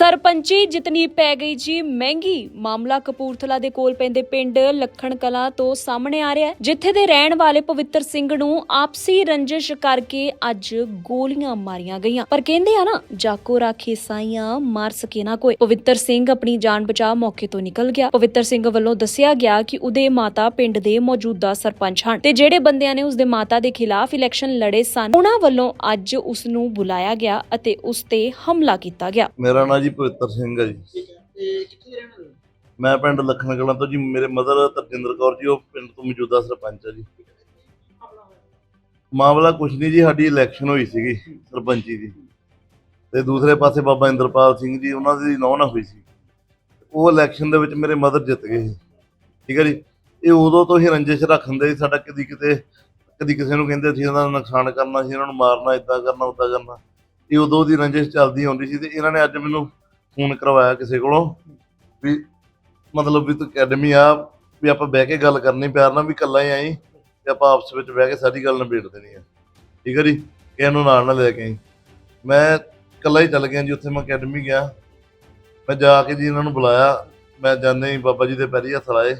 ਸਰਪੰਚੀ ਜਿਤਨੀ ਪੈ ਗਈ ਜੀ ਮਹਿੰਗੀ। ਮਾਮਲਾ ਕਪੂਰਥਲਾ ਦੇ ਕੋਲ ਪੈਂਦੇ ਪਿੰਡ ਲੱਖਣ ਕਲਾ ਤੋਂ ਸਾਹਮਣੇ ਆ ਰਿਹਾ ਹੈ, ਜਿੱਥੇ ਦੇ ਰਹਿਣ ਵਾਲੇ ਪਵਿੱਤਰ ਸਿੰਘ ਨੂੰ ਆਪਸੀ ਰੰਜਿਸ਼ ਕਰਕੇ ਅੱਜ ਗੋਲੀਆਂ ਮਾਰੀਆਂ ਗਈਆਂ। ਪਰ ਕਹਿੰਦੇ ਆ ਨਾ, ਜਾਕੋ ਰਾਖੇ ਸਾਈਆਂ ਮਾਰ ਸਕੇ ਨਾ ਕੋਈ। ਪਵਿੱਤਰ ਸਿੰਘ ਆਪਣੀ ਜਾਨ ਬਚਾ ਮੌਕੇ ਤੋਂ ਨਿਕਲ ਗਿਆ। ਪਵਿੱਤਰ ਸਿੰਘ ਵੱਲੋਂ ਦੱਸਿਆ ਗਿਆ ਕਿ ਉਹਦੇ ਮਾਤਾ ਪਿੰਡ ਦੇ ਮੌਜੂਦਾ ਸਰਪੰਚ ਹਨ ਤੇ ਜਿਹੜੇ ਬੰਦਿਆਂ ਨੇ ਉਸਦੇ ਮਾਤਾ ਦੇ ਖਿਲਾਫ ਇਲੈਕਸ਼ਨ ਲੜੇ ਸਨ, ਉਹਨਾਂ ਵੱਲੋਂ ਅੱਜ ਉਸ ਨੂੰ ਬੁਲਾਇਆ ਗਿਆ ਅਤੇ ਉਸ ਤੇ ਹਮਲਾ ਕੀਤਾ ਗਿਆ। ਮੇਰਾ ਨਾਂ ਜੀ ਪਵਿੱਤਰ ਸਿੰਘ ਹੈ ਜੀ। ਠੀਕ ਹੈ ਤੇ ਕਿੱਥੇ ਰਹਿਣ ਵਾਲੇ ਹੋ? ਮੈਂ ਪਿੰਡ ਲੱਖਣ ਕਲਾਂ ਤੋਂ ਜੀ ਮੇਰੇ ਮਦਰ ਤਰਜਿੰਦਰ ਕੌਰ ਜੀ ਉਹ ਪਿੰਡ ਤੋਂ ਮੌਜੂਦਾ ਸਰਪੰਚ ਹੈ ਜੀ ਹੋਇਆ। ਮਾਮਲਾ ਕੁਛ ਨਹੀਂ ਜੀ ਸਾਡੀ ਇਲੈਕਸ਼ਨ ਹੋਈ ਸੀਗੀ ਸਰਪੰਚੀ ਦੀ। ਤੇ ਦੂਸਰੇ ਪਾਸੇ ਬਾਬਾ ਇੰਦਰਪਾਲ ਸਿੰਘ ਜੀ ਉਹਨਾਂ ਦੀ ਨੌਂ ਨਾ ਹੋਈ ਸੀ। ਉਹ ਇਲੈਕਸ਼ਨ ਦੇ ਵਿੱਚ ਮੇਰੇ ਮਦਰ ਜਿੱਤ ਗਏ ਸੀ। ਠੀਕ ਹੈ ਜੀ ਇਹ ਉਦੋਂ ਤੋਂ ਹੀ ਰੰਜਿਸ਼ ਰੱਖਦੇ ਸੀ ਸਾਡਾ ਕਦੀ ਕਿਤੇ ਕਦੀ ਕਿਸੇ ਨੂੰ ਕਹਿੰਦੇ ਸੀ ਇਹਨਾਂ ਦਾ ਨੁਕਸਾਨ ਕਰਨਾ ਸੀ ਇਹਨਾਂ ਨੂੰ ਮਾਰਨਾ ਇਦਾਂ ਕਰਨਾ ਉਦਾਂ ਕਰਨਾ। ਇਹ ਉਦੋਂ ਦੀ ਰੰਜਿਸ਼ ਚੱਲਦੀ ਆਉਂਦੀ ਸੀ ਤੇ ਇਹਨਾਂ ਨੇ ਅੱਜ ਮੈਨੂੰ ਫੋਨ ਕਰਵਾਇਆ ਕਿਸੇ ਕੋਲੋਂ ਵੀ ਮਤਲਬ ਵੀ ਤੂੰ ਅਕੈਡਮੀ ਆ, ਵੀ ਆਪਾਂ ਬਹਿ ਕੇ ਗੱਲ ਕਰਨੀ ਪਿਆਰ ਨਾਲ, ਵੀ ਇਕੱਲਾ ਹੀ ਆਈ ਤੇ ਆਪਾਂ ਆਪਸ ਵਿੱਚ ਬਹਿ ਕੇ ਸਾਰੀ ਗੱਲ ਨਿਬੇੜ ਦੇਣੀ ਆ। ਠੀਕ ਹੈ ਜੀ? ਕਿਸੇ ਨੂੰ ਨਾਲ ਨਾ ਲੈ ਕੇ ਆਈ। ਮੈਂ ਇਕੱਲਾ ਹੀ ਚੱਲ ਗਿਆ ਜੀ, ਉੱਥੇ ਮੈਂ ਅਕੈਡਮੀ ਗਿਆ। ਮੈਂ ਜਾ ਕੇ ਜੀ ਇਹਨਾਂ ਨੂੰ ਬੁਲਾਇਆ। ਮੈਂ ਜਾਂਦੇ ਹੀ ਬਾਬਾ ਜੀ ਦੇ ਪੈਰੀ ਹੱਥ ਲਾਏ।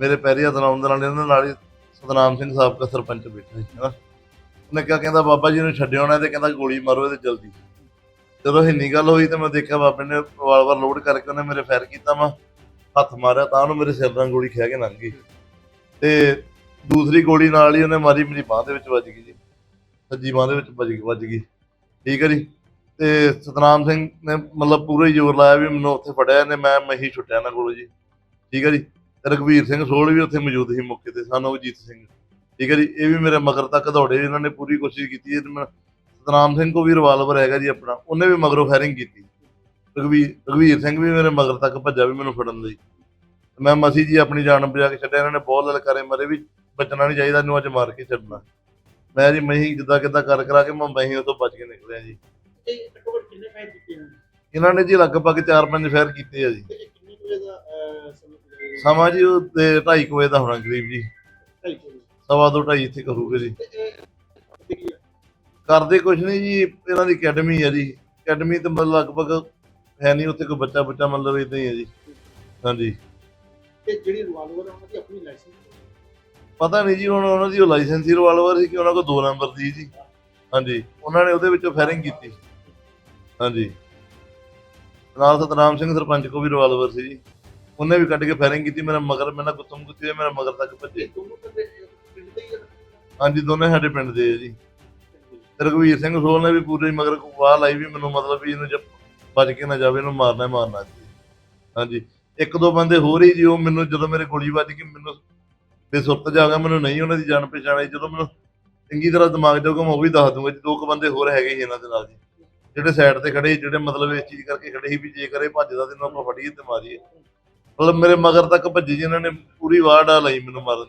ਮੇਰੇ ਪੈਰੀ ਹੱਥ ਲਾਉਣ ਦੇ ਨਾਲ ਇਹਨਾਂ ਨਾਲ ਹੀ ਸਤਨਾਮ ਸਿੰਘ ਸਾਬਕਾ ਸਰਪੰਚ ਬੈਠਾ ਸੀ, ਹਨਾ। ਉਹਨੇ ਕਿਹਾ, ਕਹਿੰਦਾ ਬਾਬਾ ਜੀ ਨੂੰ ਛੱਡਿਓ ਨਾ ਤੇ ਕਹਿੰਦਾ ਗੋਲੀ ਮਾਰੋ ਇਹਦੇ ਜਲਦੀ। ਜਦੋਂ ਇੰਨੀ ਗੱਲ ਹੋਈ ਤੇ ਮੈਂ ਦੇਖਿਆ ਬਾਬੇ ਨੇ ਰਿਵਾਲਵਰ ਲੋਡ ਕਰਕੇ ਉਹਨੇ ਮੇਰੇ ਫੈਰ ਕੀਤਾ, ਮੈਂ ਹੱਥ ਮਾਰਿਆ ਤਾਂ ਉਹਨੂੰ ਮੇਰੇ ਸਿਰ ਨਾਲ ਗੋਲੀ ਖਿਆ ਕੇ ਲੰਘ ਗਈ। ਤੇ ਦੂਸਰੀ ਗੋਲੀ ਨਾਲ ਹੀ ਉਹਨੇ ਮਾਰੀ, ਮੇਰੀ ਬਾਹ ਦੇ ਵਿੱਚ ਵੱਜ ਗਈ ਜੀ। ਸੱਜੀ ਬਾਹ ਦੇ ਵਿੱਚ ਵੱਜ ਗਈ ਵੱਜ ਗਈ। ਠੀਕ ਹੈ ਜੀ? ਤੇ ਸਤਨਾਮ ਸਿੰਘ ਨੇ ਮਤਲਬ ਪੂਰਾ ਹੀ ਜ਼ੋਰ ਲਾਇਆ ਵੀ ਮੈਨੂੰ ਉੱਥੇ ਫੜਿਆ ਨੇ ਮੈਂ ਮਹੀ ਛੁੱਟਿਆ ਇਹਨਾਂ ਕੋਲੋਂ ਜੀ। ਠੀਕ ਹੈ ਜੀ? ਤੇ ਰਘਵੀਰ ਸਿੰਘ ਸੋਲ ਵੀ ਉੱਥੇ ਮੌਜੂਦ ਸੀ ਮੌਕੇ ਤੇ, ਸਾਨੂੰ ਅਜੀਤ ਸਿੰਘ। ਠੀਕ ਹੈ ਜੀ? ਇਹ ਵੀ ਮੇਰੇ ਮਗਰ ਤੱਕ ਦੌੜੇ, ਇਹਨਾਂ ਨੇ ਪੂਰੀ ਕੋਸ਼ਿਸ਼ ਕੀਤੀ ਹੈ ਤੇ ਮੈਂ ਸਤਨਾਮ ਸਿੰਘ ਕੋ ਵੀ ਰਿਵਾਲਵਰ ਹੈਗਾ ਜੀ ਆਪਣਾ ਉਹਨੇ ਵੀ ਮਗਰੋਂ ਫਾਇਰਿੰਗ ਕੀਤੀ। ਰਘਵੀਰ ਰਘਵੀਰ ਸਿੰਘ ਵੀ ਮੇਰੇ ਮਗਰ ਤੱਕ ਭੱਜਾ ਵੀ ਮੈਨੂੰ ਫੜਨ ਲਈ। ਮੈਂ ਮਸੀ ਜੀ ਆਪਣੀ ਜਾਨ ਬਚਾ ਕੇ ਛੱਡਿਆ ਇਹਨਾਂ ਨੇ ਬਹੁਤ ਲਲਕਾਰੇ ਮਰੇ ਵੀ ਬਚਣਾ ਨਹੀਂ ਚਾਹੀਦਾ ਇਹਨੂੰ ਅੱਜ ਮਾਰ ਕੇ ਛੱਡਣਾ। ਮੈਂ ਜੀ ਮਹੀ ਜਿੱਦਾਂ ਕਿੱਦਾਂ ਕਰ ਕਰਾ ਕੇ ਮੈਂ ਮਹੀ ਤੋਂ ਬਚ ਕੇ ਨਿਕਲਿਆ ਜੀ। ਇਹਨਾਂ ਨੇ? ਜੀ ਲਗਭਗ 4-5 ਫਾਇਰ ਕੀਤੇ ਆ ਜੀ। ਸਮਾਂ ਜੀ ਉਹ ਤੇ 2:30 ਵਜੇ ਦਾ ਹੋਣਾ ਕਰੀਬ ਜੀ। ਸਵਾ ਦੋ ਢਾਈ ਇੱਥੇ ਕਰੂਗੇ ਜੀ? ਕਰਦੇ ਕੁਝ ਨਹੀਂ ਜੀ ਇਹਨਾਂ ਦੀ ਅਕੈਡਮੀ ਹੈ ਜੀ। ਅਕੈਡਮੀ ਤੇ ਮਤਲਬ ਲਗਭਗ ਹੈ ਨਹੀਂ ਉੱਥੇ ਕੋਈ ਬੱਚਾ ਬੱਚਾ ਮਤਲਬ ਇਦਾਂ ਹੀ ਹੈ ਜੀ। ਹਾਂਜੀ। ਤੇ ਜਿਹੜੀ ਰਿਵਾਲਵਰ ਹੈ ਉਹਨਾਂ ਦੀ ਆਪਣੀ ਲਾਇਸੈਂਸ ਪਤਾ ਨਹੀਂ ਜੀ ਹੁਣ ਉਹਨਾਂ ਦੀ ਉਹ ਲਾਇਸੈਂਸੀ ਰਿਵਾਲਵਰ ਸੀ ਕਿ ਉਹਨਾਂ ਕੋਲ ਦੋ ਨੰਬਰ ਦੀ ਜੀ। ਹਾਂਜੀ। ਉਹਨਾਂ ਨੇ ਉਹਦੇ ਵਿੱਚੋਂ ਫਾਇਰਿੰਗ ਕੀਤੀ। ਹਾਂਜੀ। ਨਾਲ ਸਤਨਾਮ ਸਿੰਘ ਸਰਪੰਚ ਕੋ ਵੀ ਰਿਵਾਲਵਰ ਸੀ ਜੀ। ਉਹਨੇ ਵੀ ਕੱਢ ਕੇ ਫਾਇਰਿੰਗ ਕੀਤੀ ਮੇਰਾ ਮਗਰ ਮੈਨਾਂ ਗੁੱਤਮ ਗੁੱਤੀ ਹੋਏ ਮੇਰਾ ਮਗਰ ਤੱਕ ਭੱਜੇ। ਹਾਂਜੀ ਦੋਨੇ ਸਾਡੇ ਪਿੰਡ ਦੇ ਆ ਜੀ। ਤੇ ਰਘਵੀਰ ਸਿੰਘ ਸੋਲ ਨੇ ਵੀ ਪੂਰੇ ਮਗਰ ਵਾਹ ਲਾਈ ਵੀ ਮੈਨੂੰ ਮਤਲਬ ਵੀ ਇਹਨੂੰ ਬਚ ਕੇ ਨਾ ਜਾਵੇ, ਇਹਨੂੰ ਮਾਰਨਾ ਹੀ ਮਾਰਨਾ ਜੀ ਹਾਂਜੀ। ਇੱਕ ਦੋ ਬੰਦੇ ਹੋਰ ਹੀ ਜੀ, ਉਹ ਮੈਨੂੰ ਜਦੋਂ ਮੇਰੇ ਗੋਲੀ ਵੱਜ ਗਈ, ਮੈਨੂੰ ਬੇਸੁਰਤ ਜਾ ਗਿਆ, ਮੈਨੂੰ ਨਹੀਂ ਉਹਨਾਂ ਦੀ ਜਾਣ ਪਛਾਣ ਆਈ। ਜਦੋਂ ਮੈਨੂੰ ਚੰਗੀ ਤਰ੍ਹਾਂ ਦਿਮਾਗ ਜਾਊਗਾ ਮੈਂ ਉਹ ਵੀ ਦੱਸ ਦੂੰਗਾ ਜੀ, ਦੋ ਕੁ ਬੰਦੇ ਹੋਰ ਹੈਗੇ ਸੀ ਇਹਨਾਂ ਦੇ ਨਾਲ ਜੀ, ਜਿਹੜੇ ਸਾਈਡ ਤੇ ਖੜੇ ਸੀ, ਜਿਹੜੇ ਮਤਲਬ ਇਸ ਚੀਜ਼ ਕਰਕੇ ਖੜੇ ਸੀ ਵੀ ਜੇ ਕਰੇ ਭੱਜਦਾ ਤੇ ਇਹਨੂੰ ਆਪਾਂ ਫੜੀਏ ਤੇ ਮਾਰੀਏ। ਮਤਲਬ ਮੇਰੇ ਮਗਰ ਤੱਕ ਭੱਜੀ ਜੀ, ਇਹਨਾਂ ਨੇ ਪੂਰੀ ਵਾਰ ਡਾ ਲਈ ਮੈਨੂੰ ਮਾਰਨ